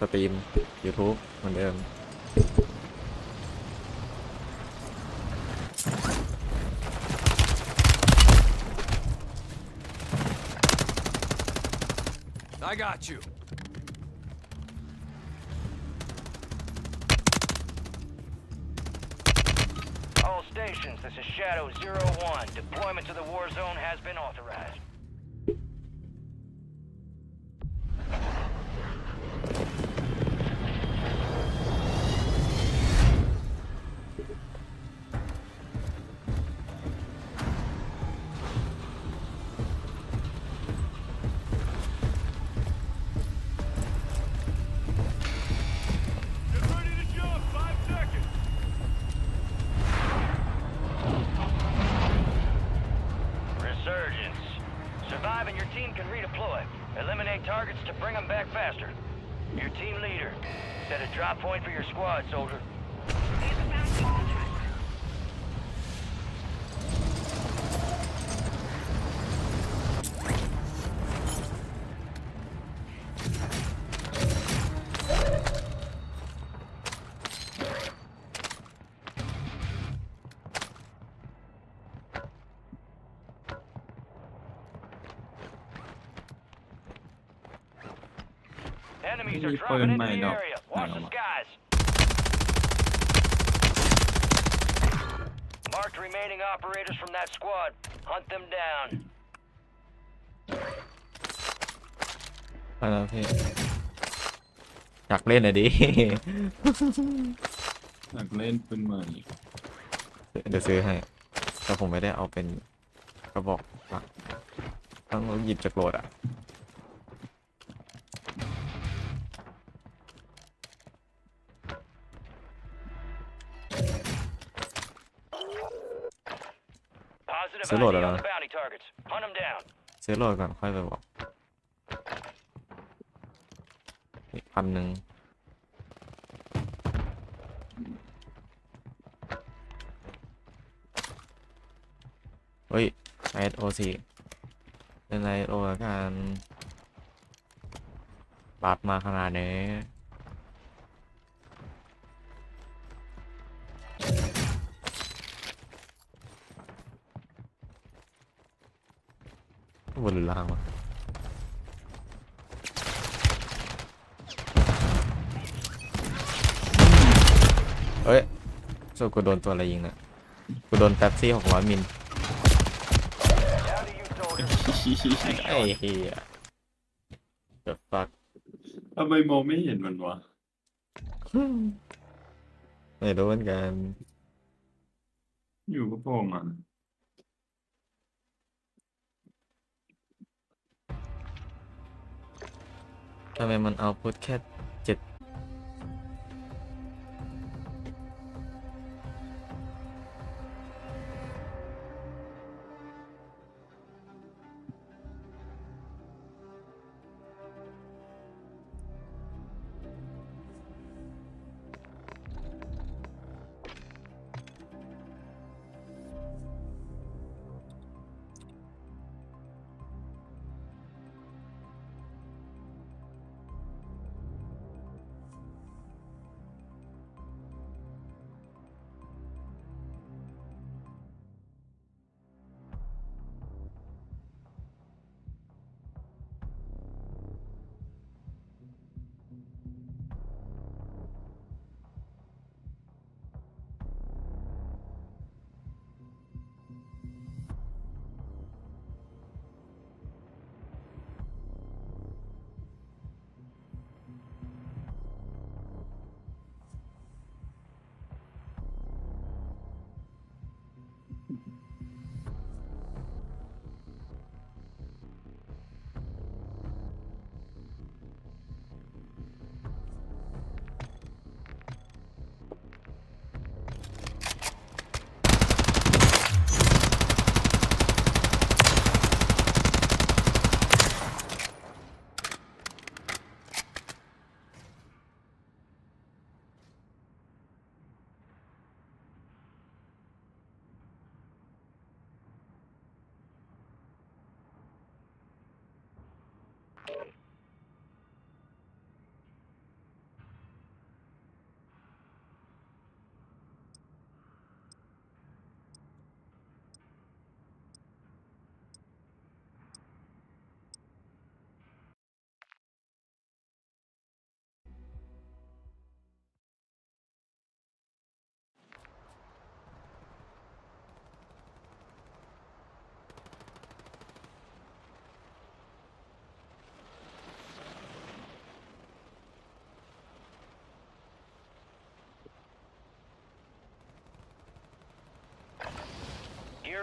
สตรีม YouTube เหมือนเดิม I got you. All stations, this is Shadow Zero One. Deployment to the war zone has been authorized. Targets to bring them back faster. Your team leader. Set a drop point for your squad, soldier. Enemies are Hindi pa dropping yun into may the no. area. Watch the Ano. skies. Marked remaining operators from that squad. Hunt them down. ไปแล้วพี่อยากเล่นอะดิ อยากเล่นปืนใหม่เดี๋ยวซื้อให้ แต่ผมไม่ได้เอาเป็นกระบอกหลักต้องหยิบจากโหลดอะ Positive Sir Lord, ID on uh, the bounty targets. Hunt them down. ซื้อโหลดก่อนค่อยไปบอกอีกพันหนึ่งเฮ้ย ISO สี่เป็น ISO แล้วกันบัฟมาขนาดนี้ บนหรือล่างวะเฮ้ยสุดกูโดนตัวอะไรยิงนะกูโดนแป๊บซี่หกร้อยมิล Down to you, soldier. ไอ้เฮีย the fuck ทำไมมองไม่เห็นมันวะไม่รู้เหมือนกัน อยู่ก็โผล่มา ทำไมมันเอาพุทแค่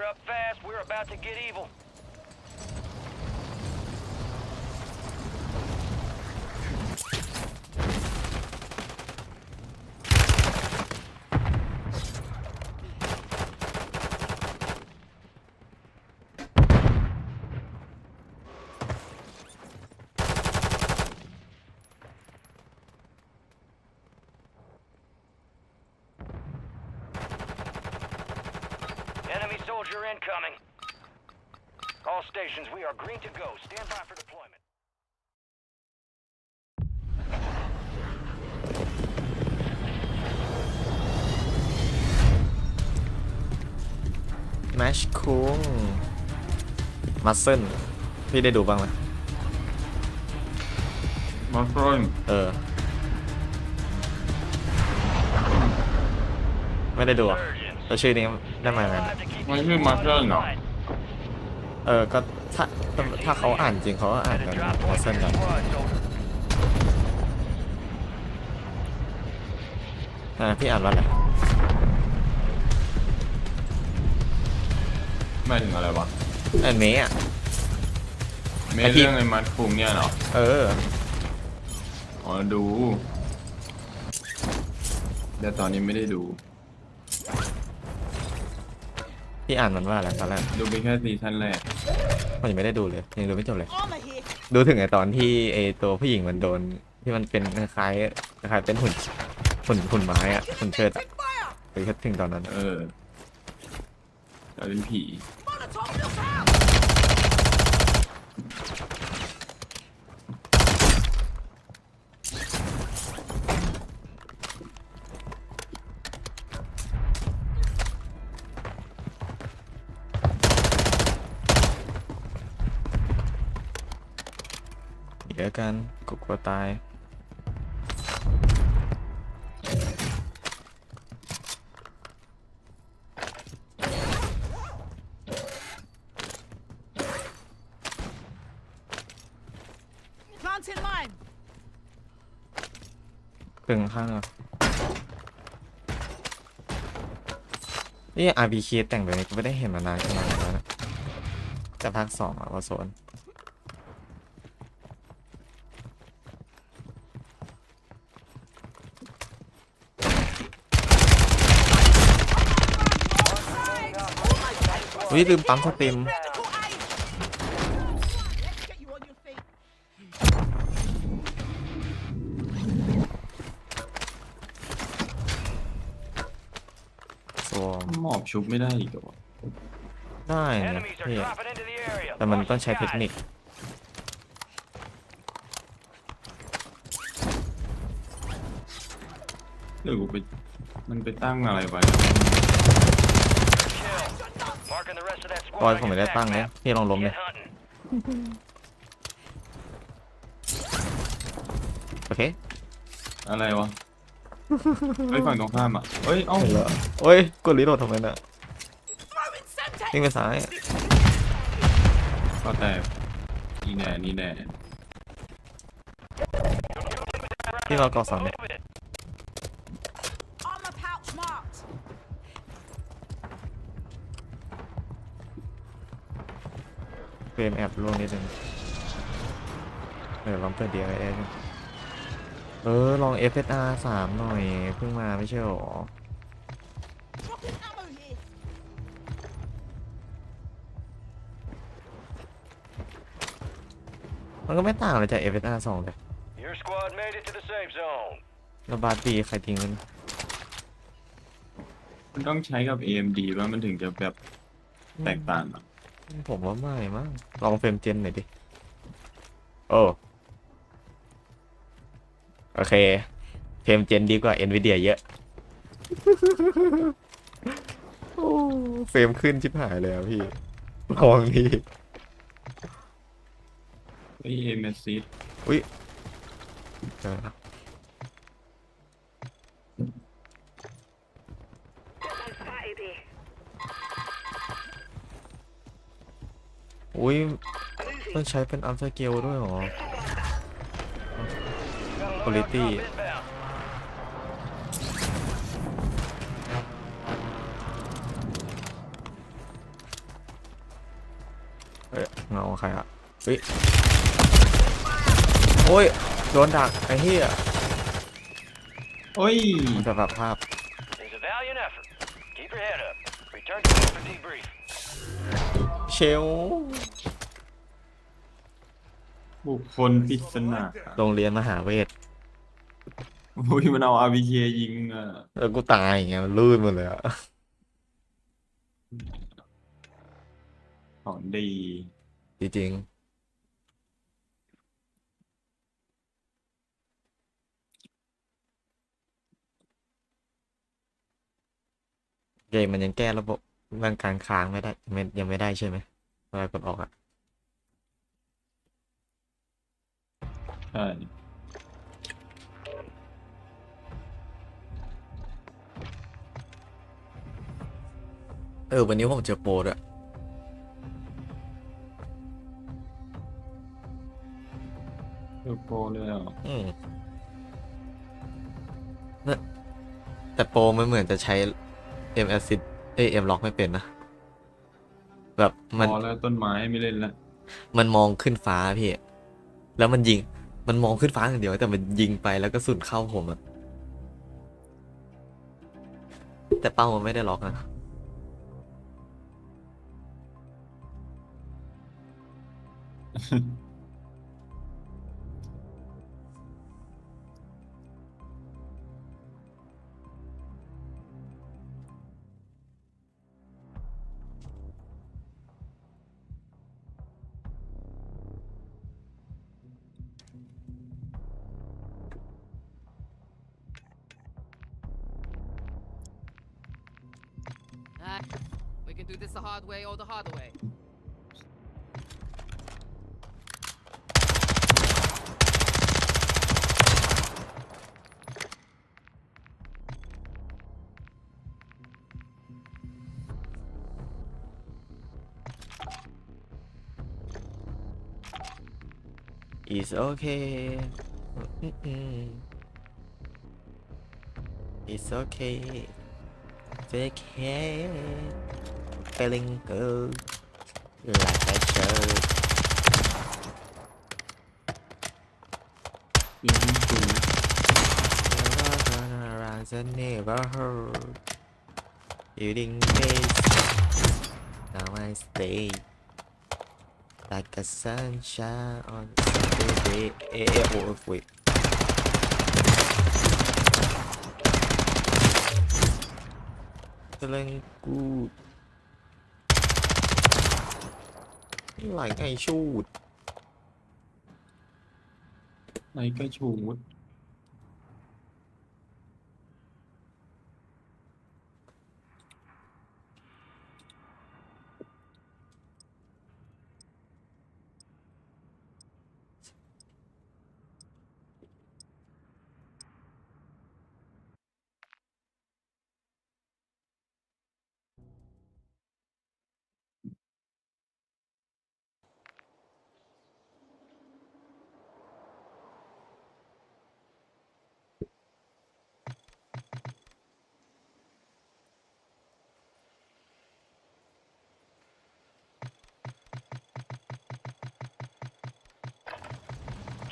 up fast. We're about to get evil. Stations, we are green to go. Stand by for deployment. แมชคุงมัสเซิลพี่ได้ดูบ้างไหมมาฟรอนเออ ไม่ได้ดูอะ Surgeons. แล้วชื่อนี้ได้มาไง Alive to keep Why these you squads Marshall, no? occupied. เอ อก็ถ้าถ้าเขาอ่านจริงเขาก็อ่าน Set กั a น drop มั point ส for เซิล your กัน squad, soldier. อ่าพี่อ่านว่าอะไรไม่ถึงอะไรวะอันนี้อะเมไอ้ที่เรื่องไอ้มัดคุงเนี่ยเหรอ เออ อ๋อดู แต่ตอนนี้ไม่ได้ดู พี่อ่านมันว่าอะไรตอนแรกดูไปแค่ซีซั่นแรกผมยังไม่ได้ดูเลยยังดูไม่จบเลย Armor here. ดูถึงไอตอนที่ไอตัวผู้หญิงมันโดน ที่มันเป็นคล้ายๆคล้ายๆเป็นหุ่นหุ่นหุ่นไม้อะหุ่นเชิดอะ Take fire. ไปแค่ถึงตอนนั้นอะเออแต่เป็นผี Molotov, look out. เดี๋ยวกันกูกลัวตาย Planting mine. ตึงข้างอะนี่ RBK แต่งแบบนี้กูไม่ได้เห็นมานานขนาดนั้นแล้วนะแต่ภาคสองอะวาโซน อุ้ยลืมปั๊มสตรีม Medical aid. Let's get you on your feet. สวมหมอบชุบไม่ได้อีกเหรอวะได้นะ Enemies are พี่ dropping into the area. แต่มัน Watch ต้อง the ใช้เทค skies. นิคหรือกูไปมันไปตั้งอะไรไว้ Kill. Marking the rest of that squad บ อย on ผม your ไม่ได้ attack ตั้งเลย map. พี่ลองล้มเลย Get hunting. โอเคอะไรวะเฮ้ยฝั่งตรงข้ามอะเฮ้ยเอ้าเห็นแล้วโอ้ยกดรีโหลดทำไมน่ะ Throwing Semtex. วิ่งไปซ้ายก็แต่นี่แน่นี่แน่พี่เรากอสองเนี่ย Move it. Armor pouch marked. เฟ รมแอบล่วงนิดนึงเดี๋ยวลองเปิดดีไอเอเออ ลอง FSR สามหน่อย เพิ่งมาไม่ใช่หรอ Dropping ammo here. มันก็ไม่ต่างเลยจาก FSR สองเลย Your squad made it to the safe zone. แล้วบาร์ตีใครทิ้งมันมันต้องใช้กับ AMD ว่ามันถึงจะแบบแตกต่างอะ ผมว่าไม่มั้งลองเฟรมเจนหน่อยดิ โอ้ โอเค เฟรมเจนดีกว่า NVIDIA เยอะ โอ้เฟรมขึ้นชิบหายเลยอะพี่ลองดีไอ้เอเมซิสอุ้ยเจอแล้ว อุ้ยต้องใช้เป็นอัพสเกลด้วยเหรอ Got a loadout Quality. drop inbound. อของใครอะเฮ้ยโอ้ย โดนดัก ไอ้เหี้ยโอ้ยมันจะแบบภาพ It's a valiant effort. Keep your head up. Return to base for debrief. เชล บุคคลปริศนาโรงเรียนมหาเวทอุ้ยมันเอา RPK ยิงอะแล้วกูตายอย่างเงี้ยมันลื่นหมดเลยอะของดี จริงๆเกมมันยังแก้ระบบเรื่องการค้างไม่ได้ไม่ยังไม่ได้ใช่ไหมเวลากดออกอะ ใช่เออ วันนี้ผมเจอโปรด้วยเออโปรเลยอะอืมนะแต่โปรมันเหมือนจะใช้ M Assist เอ้ย M Lock ไม่เป็นนะ แบบมัน พอแล้วต้นไม้ไม่เล่นแล้วมันมองขึ้นฟ้าพี่ แล้วมันยิง มันมองขึ้นฟ้าอย่างเดียวแต่มันยิงไปแล้วก็สุนเข้าผมอะแต่เป้ามันไม่ได้ล็อกนะ Ah, We can do this the hard way or the harder way. It's okay. It's okay. Take care Feeling good Like I should ยิงสู Run around the neighborhood Building base Now I stay Like a sunshine on Saturday เอ๊ะเอ๊ะโอ้ยโอ้ยกำลังชูด Like I should ในกระชูด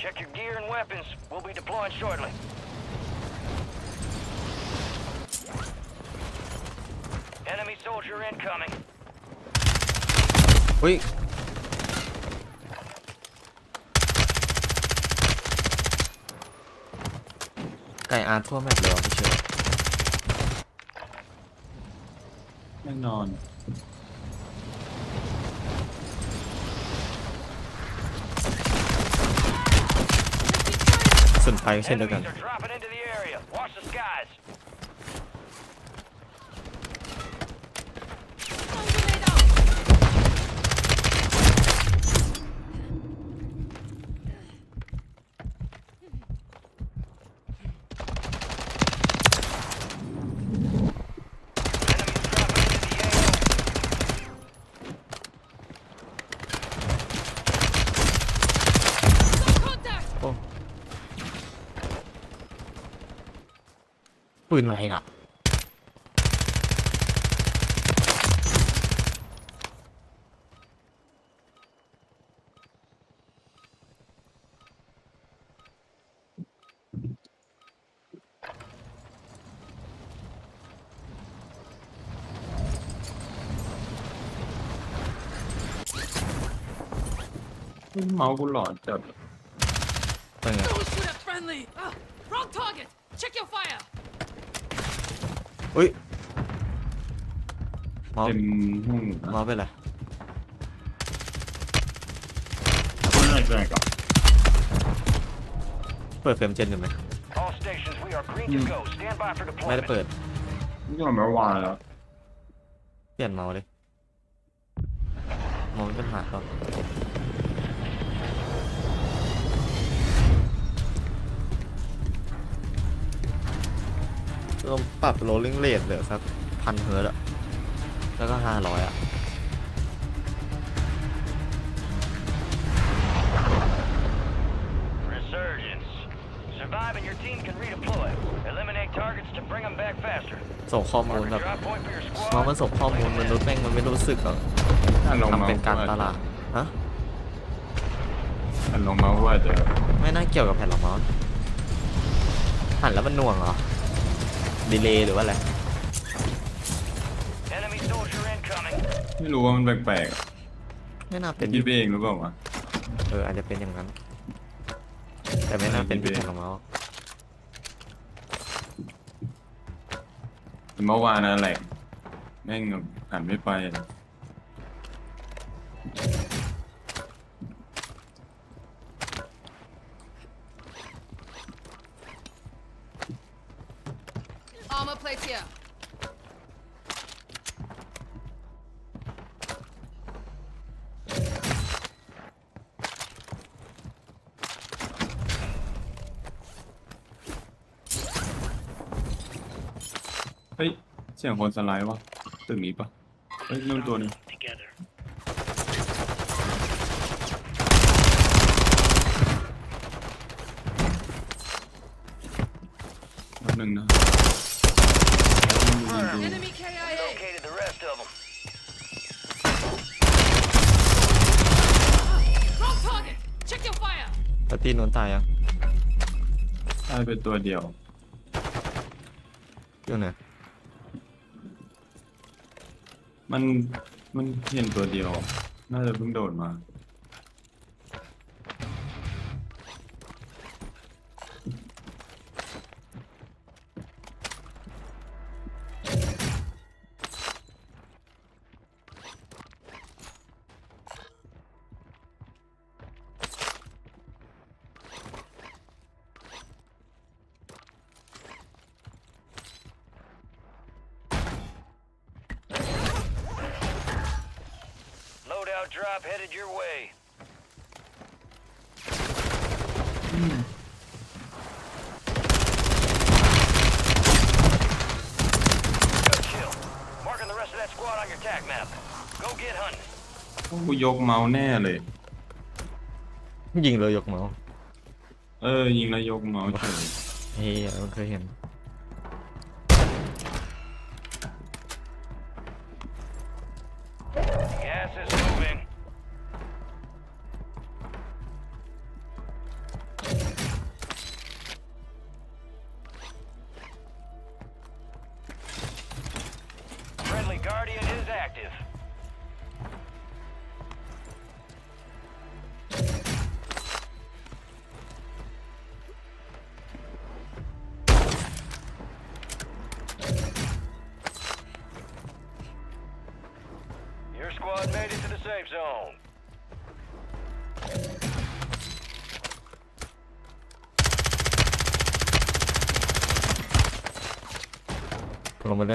Check your gear and weapons. We'll be deploying shortly. Enemy soldier incoming. เฮ้ยไก่อาร์ทั่ วแมปเปืนอะไรอะเมาส์กูหลอนจัดเป็นไง Those shoot at friendly! Ugh, wrong target! Check your fire! อุ้ยเมาส์เต็มห้องเมาส์เป็นไรไม่ได้แจกอะเปิดเฟรมเจนอยู่ไหม All stations, we are green to go. Stand by for ไม่ได้ deployment. เปิดนี่ก็เมื่อวานแล้วเปลี่ยนเมาส์เลยเมาส์มีปัญหาก็ เริ่มปรับ rolling rate เหลือสักพันเฮิร์ตซ์อะแล้วก็ห้าร้อยอะ Resurgence. Survive and your team can redeploy. Eliminate targets to bring them back faster. ส่งข้อมูล Mark แบ a บ drop point for your เมาส์ squad. มันส่งข้อมูลมนุษย์แม่งมันไม่รู้สึกหรอกถ้าลงมาทำเป็นการตลาดฮะถ้าลงมาว่าจะไม่น่าเกี่ยวกับแผ่นรองเมาส์หันแล้วมันหน่วงเหรอ ดีเลย์หรือว่าอะไร Enemy soldier incoming. ไม่รู้ว่ามันแปลกๆอะไม่น่าเป็นคิดไปเองหรือเปล่าวะ เอออาจจะเป็นอย่างนั้น แต่ไม่น่าเป็นที่แผ่นรองเมาส์เมื่อวานนั่นแหละแม่งหันไม่ไป สียงคนสไลด์วะตึกนี้ปะเฮ้ยนู่นตัวหนึงแป๊บหนึ่งนะ Enemy KIA! Located the rest of them. Wrong target! Check your fire! แล้วตีนนตายยังได้เป็นตัวเดียวอยู่ไหน มันมันเห็นตัวเดียว น่าจะเพิ่งโดดมา drop headed your way. Good kill. Marking the rest of that squad on your tac map. Go get hunting. กูยกเมาส์แน่เลย ยิงเลยยกเมาส์เออยิงแล้วยกเมาส์เฉยเฮ้ยมันเคยเห็น zone. ลงมาเ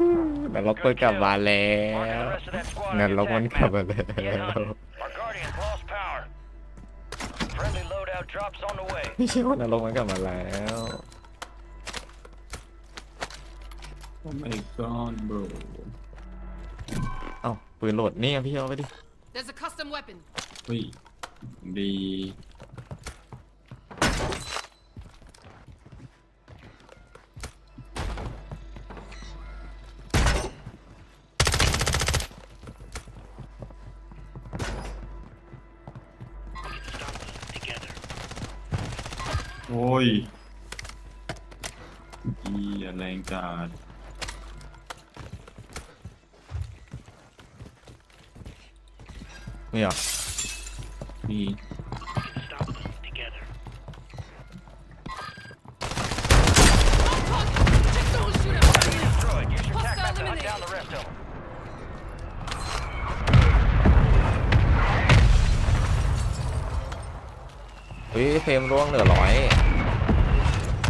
them. แต่ล็อกเปิดกลับมาแล้ Marking ว the rest of that squad on งั้น your ล็อกมัน tac กลับ map. มาแล้ Get ว hunting. Our Guardians lost power. Friendly loadout drops on the way. ไม่ใช่ว่านรกมันกลับมาแล้วโอ้ my god bro เอ้าปืนโหลดนี่ไงพี่เอาไปดิ There's a custom weapon. เฮ้ยดี โอ้ยอีแรงจัดนี่เหรอนี่ Destroyed. Use your tac map to hunt down the rest of them. เฮ้ยเพลมร่วงเหลือร้อย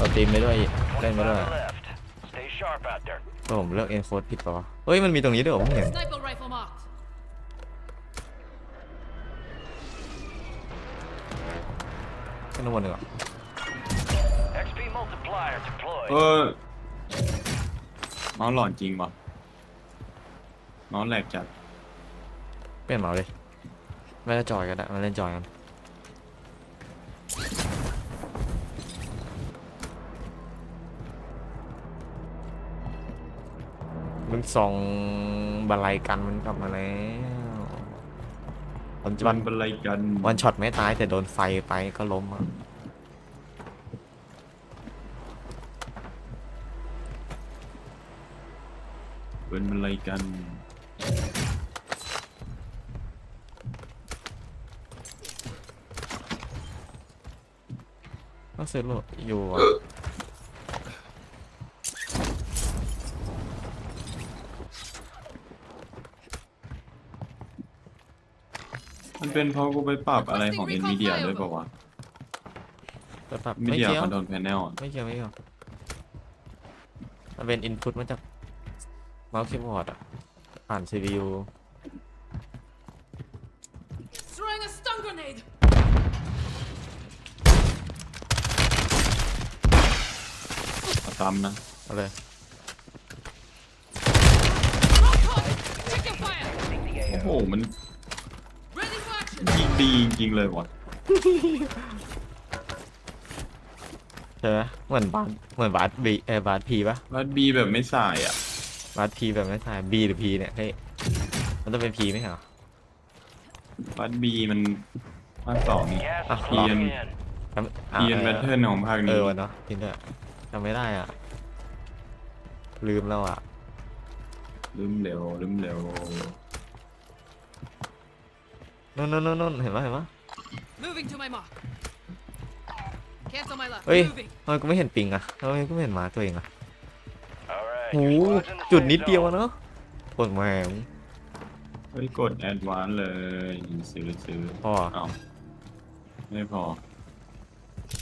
เราตีมไปด้วยเล่นไปด้วย25 left. Stay sharp out there. ก็ผมเลือกเอ็นโฟร์ผิดปะวะเฮ้ยมันมีตรงนี้ด้วยเหรอผมเห็น Sniper rifle marked. ขึ้นข้างบนดีกว่า XP multiplier deployed. เออเมาส์หลอนจริงปะเมาส์แหลกจัดเปลี่ยนเมาส์เลยไม่ได้จอยกันได้มาเล่นจอยกัน มันส่องบันไลกันมันกลับมาแล้ววันมัวันนเป็นไรกันวันช็อตไม่ตายแต่โดนไฟไปก็ล้มอะเป็นเป็นไรกันต้องซื้อโหลดอยู่อะ เป็นเพราะกูไปปรับอะไรของ NVIDIA ด้วยปะวะ แต่ปรับไม่ NVIDIA เกี่ยว Control Panel อะไม่เกี่ยวไม่เกี่ยวมันเป็นอินพุตมาจากเมาส์คีย์บอร์ดอะ ผ่าน CPU Throwing a stun grenade. เอาซ้ำนะ เอาเลย Rock hot. Taking fire. โอ้โห มัน ดีจริงๆเลยวะใช่ไหมเหมือนบาสเหมือนบาสบีเออบาสพีปะรัดบีแบบไม่สายอะ บาสพีแบบไม่ใช่บีหรือพีเนี่ยเฮ้ยมันต้องเป็นพีไหมเหรอรัดบีมันภาคสองนี่ Gas Ah, is closing Ian. in. จำอะเรียนเอแพอทเทิร์นของภาคเอนี้อวันเนาะจริงด้วยจำไม่ได้อะ ลืมแล้วอะ ลืมเร็วลืมเร็ว นู่นนู่นนู่นนู่นเห็นปะเห็นปะ Moving to my mark. Cancel my left. เฮ้ย Moving. ทำไมกูไม่เห็นปิงอะทำไมกูไม่เห็นหมาตัวเองอะ All right. โห your squad's in the จุด safe นิดเดียว zone. อะเนาะปวดแหมงเฮ้ยกดแอดวานเลยซื้อซื้อพ่อเอ้าไม่พอ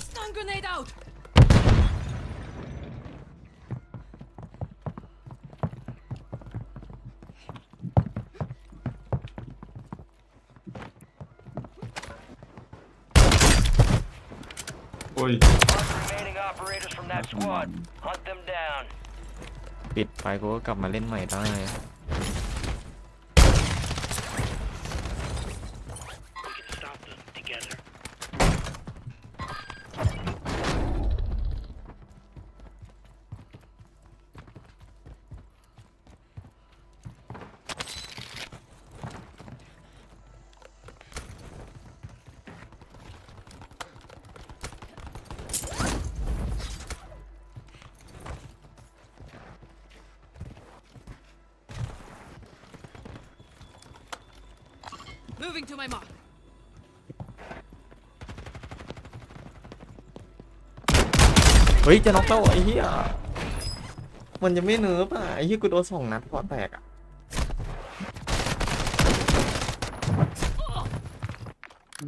Stun grenade out. อ้ย Mark remaining operators from that squad. Hunt them down. ปิดไปกูก็กลับมาเล่นใหม่ได้ Moving to my mark. เฮ้ยจะน็อกแล้วไอ้เหี้ยมันยังไม่เนิร์ฟอะไอ้เหี้ยกูโดนสองนัดพอแตกอะ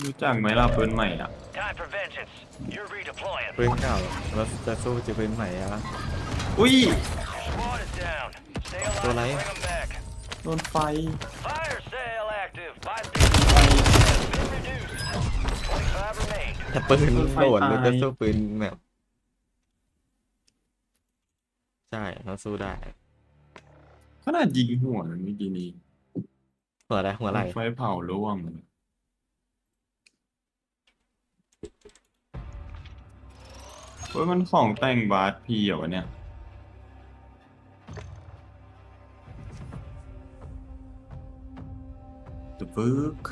รู้จักไหมล่ะปืนใหม่อะ Time for vengeance. You're redeploying. ปืนเก่าแล้วจะสู้จะปืนใหม่อะอุ้ย Squad is down. Stay alive Tôi and lấy. bring them back. โดนไฟ Fire แต่ปืนโดนไฟโดดหรือตายจะสู้ปืนแบบใช่เราสู้ได้ขนาดยิงหัวมันเมื่อกี้นี้หัวอะไรหัวไหลไฟเผาร่วงเฮ้ยมันของแต่งบาสพีเหรอวะเนี่ย The book